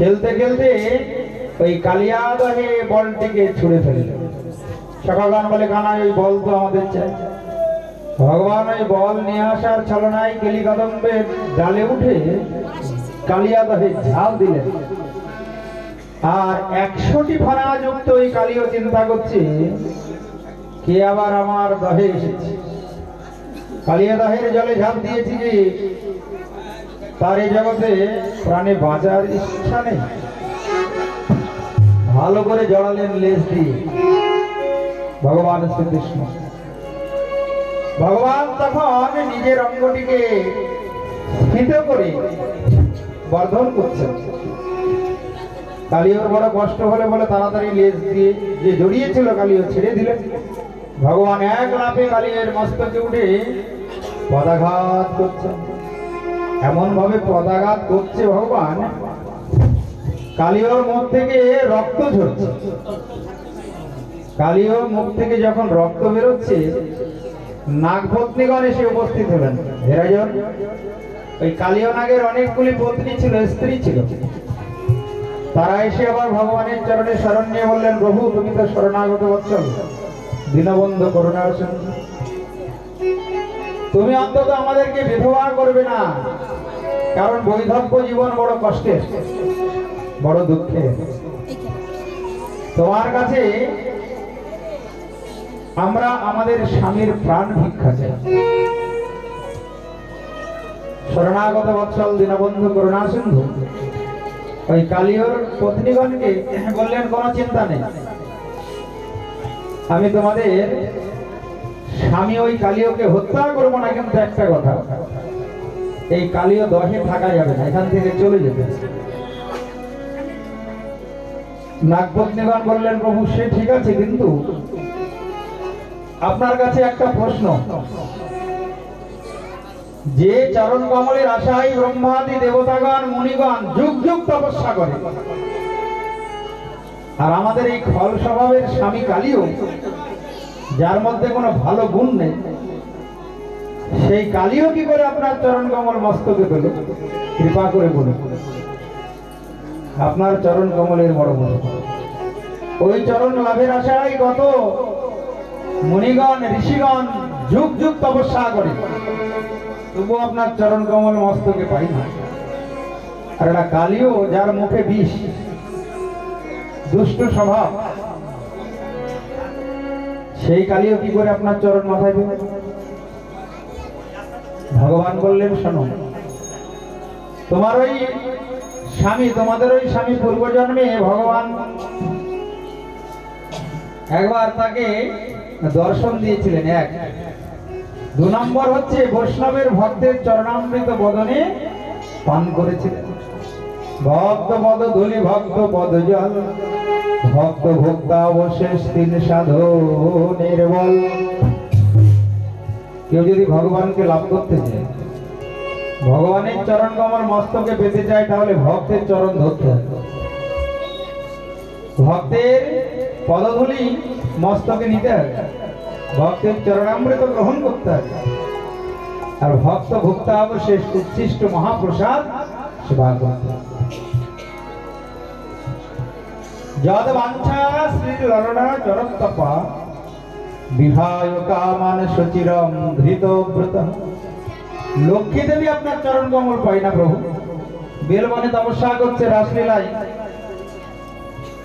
খেলতে খেলতে ওই কালিয়াদহে বলটিকে ছুঁড়ে ফেলল। সকালগান বলে, কানা ওই বল তো আমাদের চাই। ভগবান ওই বল নিয়ে আসার ছলনায় কেলি কদম্বের ডালে উঠে কালিয়াদহে ঝাল দিলেন। আর একশোটি ফানা যুক্ত ওই কালীও চিন্তা করছে কে আবার আমার দহে এসেছে? কালিয়া দহের জলে ঝাঁপ দিয়েছি যে তার এই জগতে প্রাণে বাঁচার ইচ্ছা নেই। ভালো করে জড়ালেন লেজ দিয়ে। ভগবান শ্রীকৃষ্ণ। ভগবান তখন নিজের অঙ্গটিকে স্ফীত করে বর্ধন করছেন। কালিয়র বড় কষ্ট হলে বলে তাড়াতাড়ি লেজ দিয়ে যে জড়িয়েছিল কালিও ছেড়ে দিলেন। ভগবান এক লাফে কালিয়ের মস্তকে উঠে পদাঘাত করছেন। এমন ভাবে পদাঘাত করছে ভগবান। কালিয়র মুখ থেকে রক্ত ঝরছে। কালিয়র মুখ থেকে যখন রক্ত বেরোচ্ছে নাগভগ্নিগণ এসে উপস্থিত হলেন। হেরাজন ওই কালিয় নাগের অনেকগুলি পত্নী ছিল, স্ত্রী ছিল। তারা এসে আবার ভগবানের চরণে শরণ নিয়ে বললেন, প্রভু, তুমি তো শরণাগত বৎসল দীনবন্ধু করুণা আসেন তুমি অন্তত আমাদেরকে বিধবা করবে না। কারণ বৈধব্য জীবন বড় কষ্টের, বড় দুঃখের। তোমার কাছে আমরা আমাদের স্বামীর প্রাণ ভিক্ষা চাই। শরণাগত বৎসল দীনবন্ধু করুণা সিন্ধু, ওই কালিয়র পত্নীগণকে বললেন, কোনো চিন্তা নেই। আমি তোমাদের স্বামী ওই কালিয়কে হত্যা করব না কিন্তু একটা কথা। এই কালিয় দহে থাকা যাবে না, এখান থেকে চলে যেতে। নাগপত্নীগণ বললেন, প্রভু, সে ঠিক আছে, কিন্তু আপনার কাছে একটা প্রশ্ন। যে চরণ কমলের আশায় ব্রহ্মাদি দেবতাগণ, মুনিগণ যুগ যুগ তপস্যা করে। আর আমাদের এই খল স্বভাবের স্বামী কালীও যার মধ্যে কোনো ভালো গুণ নেই, সেই কালীও কি করে আপনার চরণ কমল মস্তকে পেল? কৃপা করে বলুন। আপনার চরণ কমলের বড় বড় ওই চরণ লাভের আশায় কত? মুনিগণ, ঋষিগণ যুগ যুগ তপস্যা করে। তবু আপনার চরণ কমল মস্তকে পাই না। আর একটা কালিও যার মুখে বিষ, দুষ্ট স্বভাব। সেই কালিও কি করে আপনার চরণ মাথায় ভগবান বললেন, শোনো, তোমার ওই স্বামী, তোমাদের ওই স্বামী পূর্বজন্মে ভগবান একবার তাকে দর্শন দিয়েছিলেন, এক। দু নম্বর হচ্ছে বৈষ্ণবের ভক্তের চরণামৃত বদনে পান করেছিলেন। ভক্ত পদ ধুলি, ভক্ত পদ জল। ভক্ত ভক্তা অবশেষ তিন সাধু নির্বল। কেউ যদি ভগবানকে লাভ করতে চায়, ভগবানের চরণ কমল মস্তকে পেতে চায়, তাহলে ভক্তের চরণ ধরতে ভক্তের পদধূলি মস্তকে নিতে হবে। ভক্তের চরণামৃত গ্রহণ করতে হবে। আর ভক্ত ভক্তা অবশেষ উচ্ছিষ্ট মহাপ্রসাদ সেবা করতে হবে। যদ বাঞ্ছা শ্রী লরণা চরত্তপা বিহায় কামান সচিরম ধৃত ব্রত লক্ষ্মী দেবী আপনার চরণ কমল পাই না প্রভু বেলবনে তপস্যা করছে রাসলীলায়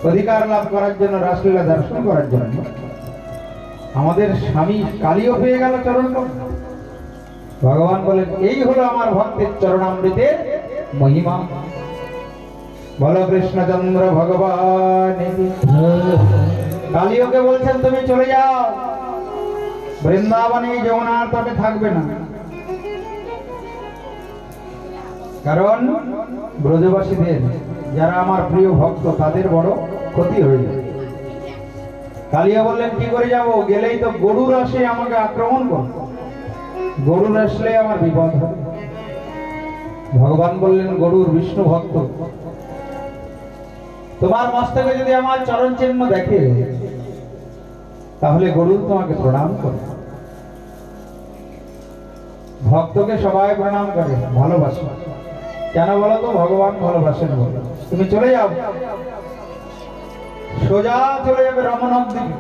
অধিকার লাভ করার জন্য রাসলীলা দর্শন করার জন্য আমাদের স্বামী কালীও পেয়ে গেল চরণ। ভগবান বলেন এই হলো আমার ভক্তের চরণামৃতের মহিমা বল কৃষ্ণচন্দ্র ভগবান। কালিওকে বলছেন, তুমি চলে যাও। বৃন্দাবনে যমুনার তটে থাকবে না। কারণ ব্রজবাসীদের, যারা আমার প্রিয় ভক্ত, তাদের বড় ক্ষতি হয়ে যাবে কালিয়া বললেন, কি করে যাব? গেলেই তো গরুর আসে আমাকে আক্রমণ কর গরুর আসলে আমার বিপদ হবে। ভগবান বললেন, গরুর বিষ্ণু ভক্ত তোমার মস্তকে যদি আমার চরণ চিহ্ন দেখে, তাহলে গরু তোমাকে প্রণাম করে। ভক্তকে সবাই প্রণাম করে, ভালোবাসে। কেন বলো তো? ভগবান ভালোবাসেন বলে। তুমি চলে যাও। সোজা চলে যাবে রমনক দিকে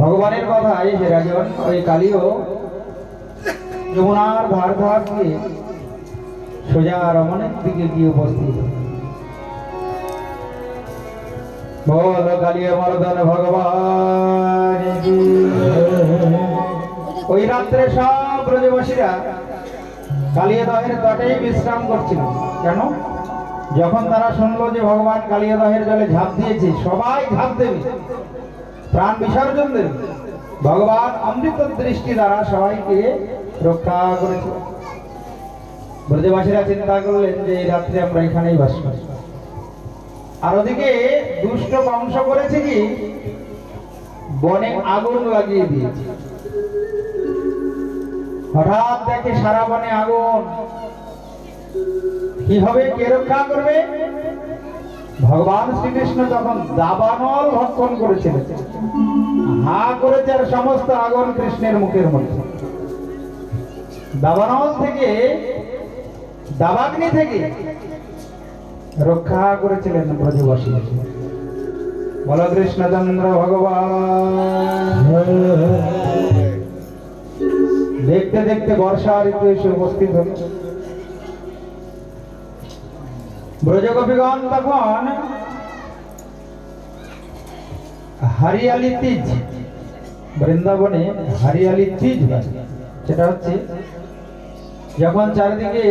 ভগবানের কথাই যে রাজন ওই কালীও যমুনার ধার ধার দিয়ে সোজা রমনের দিকে গিয়ে উপস্থিত। বল কালিয়া মর্দন ভগবান। ওই রাত্রে সব ব্রজবাসীরা কালিয়া দহের তটেই বিশ্রাম করছিল। কেন? যখন তারা শুনলো যে ভগবান কালিয়া দহের জলে ঝাঁপ দিয়েছে, সবাই ঝাঁপ দেবে, প্রাণ বিসর্জন দেবে। ভগবান অমৃত দৃষ্টি দ্বারা সবাইকে রক্ষা করেছে ব্রজবাসীরা চিন্তা করলেন যে এই রাত্রে আমরা এখানেই বাস করি আর ওদিকে দুষ্ট বংশ করেছে কি? বনে আগুন লাগিয়ে দিয়েছে। হঠাৎ দেখে সারা বনে আগুন। কি হবে কে রক্ষা করবে? ভগবান শ্রীকৃষ্ণ যখন দাবানল ভক্ষণ করেছিলেন। হা করেছে আর সমস্ত আগুন কৃষ্ণের মুখের মধ্যে। দাবানল থেকে, দাবাগ্নি থেকে রক্ষা করেছিলেন ব্রজবাসী। বল কৃষ্ণচন্দ্র ভগবান। দেখতে দেখতে বর্ষা ঋতু এসে উপস্থিত হল। ব্রজগোপীগণ তখন হারিয়ালি তিজ, বৃন্দাবনে হারিয়ালি তিজ সেটা হচ্ছে যখন চারিদিকে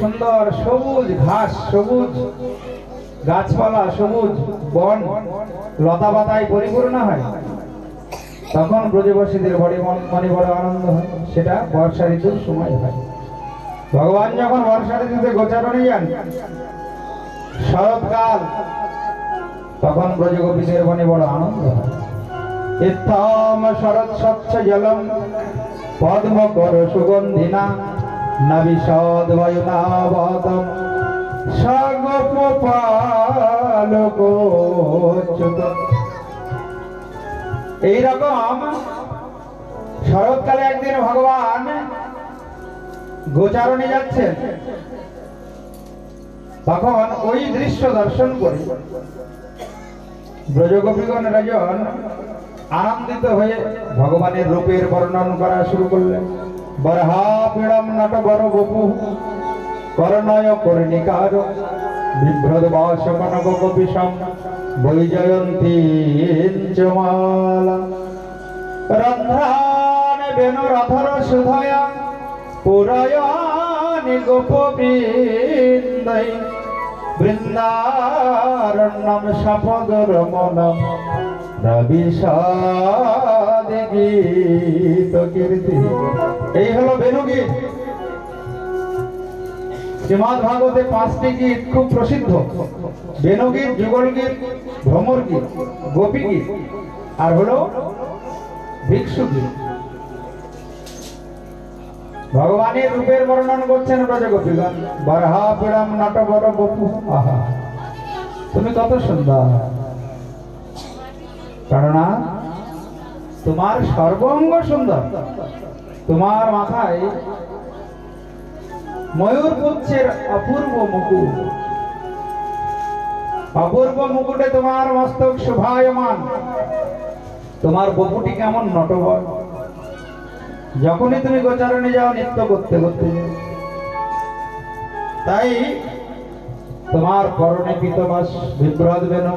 সুন্দর সবুজ ঘাস, সবুজ গাছপালা, সবুজ বন, লতা পাতায় পরিপূর্ণ হয়, তখন ব্রজবাসীদের বড় মন- বড় আনন্দ হয়। সেটা বর্ষা ঋতুর সময় হয়। ভগবান যখন বর্ষা ঋতুতে গোচারণে যান, শরৎকাল, তখন ব্রজগোপীদের মনে বড় আনন্দ হয়। ইত্থম শরৎ স্বচ্ছ জলম পদ্ম কর সুগন্ধিনা নবিশদ বায়ুনাবতম সগোপালকোচ্যুত এইরকম শরৎকালে একদিন ভগবান গোচারণে যাচ্ছেন। তখন ওই দৃশ্য দর্শন করে ব্রজগোপীগণ রাজন আনন্দিত হয়ে ভগবানের রূপের বর্ণন করা শুরু করলেন। বরহা পীড়ম নট বর বপু করণয় কর্ণিকার বিভ্রদ বাস কনক কপিসম বৈজয়ন্তী চমালা রন্ধ্রান বেনু রথর সুধয়া পুরয়ানি গোপবৃন্দৈ বৃন্দারণ্যম সপদর মনম রবিষাদি গীত কীর্তি এই হলো বেনুগীত শ্রীমদ ভাগবতে পাঁচটি গীত খুব প্রসিদ্ধ। বেনুগীত যুগল গীত, ভ্রমর গীত, গোপী গীত, আর হলো ভিক্ষু গীত। ভগবানের রূপের বর্ণন করছেন ব্রজগোপীগণ। বরহা পীড়ম নট বড় বপু। আহা। তুমি কত সুন্দর। কেননা তোমার সর্বঙ্গ সুন্দর। তোমার মাথায় ময়ূর পুচ্ছের অপূর্ব মুকুট। অপূর্ব মুকুটে তোমার মস্তক শোভায়মান। তোমার বপুটি কেমন নটবর। যখনই তুমি গোচারণে যাও নৃত্য করতে করতে। তাই তোমার পরনে পিতবাস বিভ্রদ বেনু,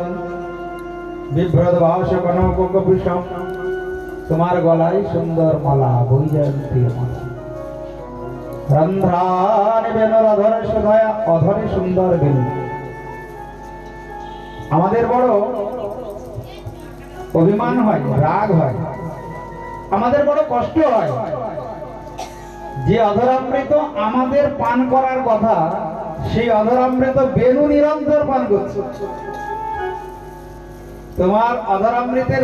বিভ্রদ বাস কনক কপিসম তোমার গলায় সুন্দর মালা, বৈজয়ন্তী মালা। রন্ধ্রান বেনর অধরে সুন্দর বেনু আমাদের বড় অভিমান হয়, রাগ হয়। আমাদের বড় কষ্ট হয়। যে অধরামৃত আমাদের পান করার কথা, সেই অধরামৃত বেনু নিরন্তর পান করছে। তোমার অধরামৃতের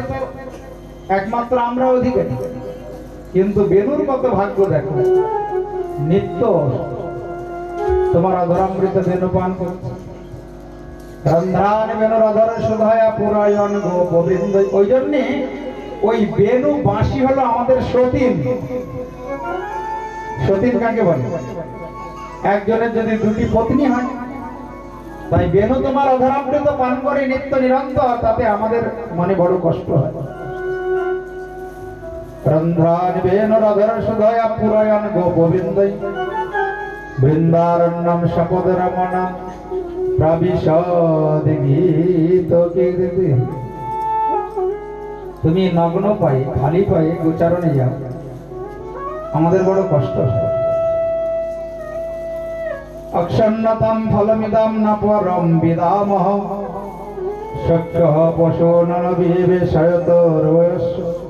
একমাত্র আমরা অধিকারী। কিন্তু বেনুর কত ভাগ্য দেখো। নিত্য তোমার অধরামৃত বেনু পান করছে বেনুর সুধায়া পুরায়ণ গোপবৃন্দ ওই জন্যে ওই বেনু বাঁশি হলো আমাদের সতীন। সতীন কাকে বলে? একজনের যদি দুটি পত্নী হয়, তাই বেনু তোমার অধরামৃত পান করে নিত্য নিরন্তর, তাতে আমাদের মনে বড় কষ্ট হয়। রন্ধ্রাজ বেন রধর সুদয়া পুরায়ণ গোপবিন্দই। বৃন্দারণ্যম শপদ রমণম প্রবিশদ গীত তুমি নগ্ন পায়ে, খালি পায়ে গোচারণে যাও। আমাদের বড় কষ্ট। অক্ষন্নতম ফলমিদম ন পরম বিদামহ। শক্য পশু ননবিবে শয়তর বয়স্য গোপ্যাহ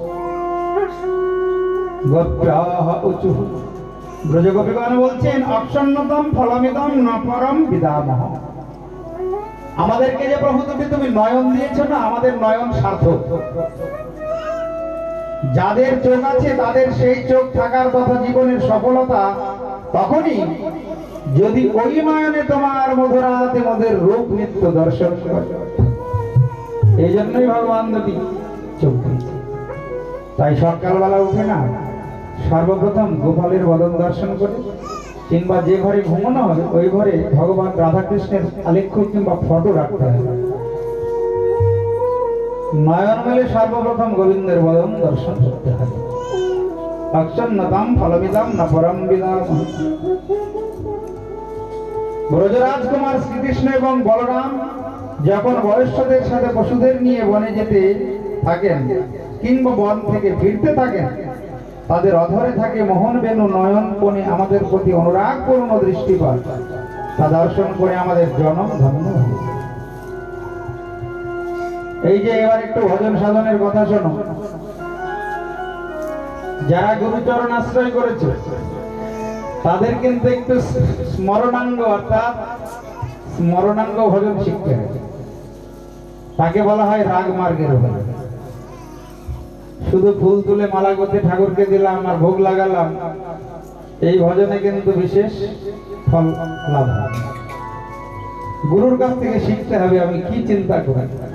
আমাদেরকে যে প্রভু তুমি তুমি নয়ন দিয়েছ না, আমাদের নয়ন সার্থক। যাদের চোখ আছে, তাদের সেই চোখ থাকার কথা জীবনের সফলতা তখনই যদি ওই নয়নে তোমার মধুরাতে মধ্যে রূপ নিত্য দর্শন এই জন্যই ভগবান দুটি চোখ। তাই সকালবেলা উঠে না সর্বপ্রথম গোপালের বদন দর্শন করে, কিংবা যে ঘরে ঘুমানো হবে, ওই ঘরে ভগবান রাধাকৃষ্ণের আলেখ্য কিংবা ফটো রাখতে হবে। নয়ন মেলে সর্বপ্রথম গোবিন্দের বদন দর্শন করতে হবে। অক্ষন্নতাম সাথে পশুদের নিয়ে বনে যেতে থাকেন, কিংবা বন থেকে ফিরতে থাকেন তাদের অধরে থাকে মোহন বেনু নয়ন কোণে আমাদের প্রতি অনুরাগ পূর্ণ দৃষ্টিপাত। তা দর্শন করে আমাদের জনম ধন্য এই যে এবার একটু ভজন সাধনের কথা শোনো। যারা গুরুচরণ আশ্রয় করেছে, তাদের কিন্তু একটু স্মরণাঙ্গ অর্থাৎ স্মরণাঙ্গ ভজন শিখতে হবে। তাকে বলা হয় রাগ মার্গের ভজন। শুধু ফুল তুলে মালা করতে ঠাকুরকে দিলাম আর ভোগ লাগালাম এই ভজনে কিন্তু বিশেষ ফল লাভ। গুরুর কাছ থেকে শিখতে হবে আমি কি চিন্তা করি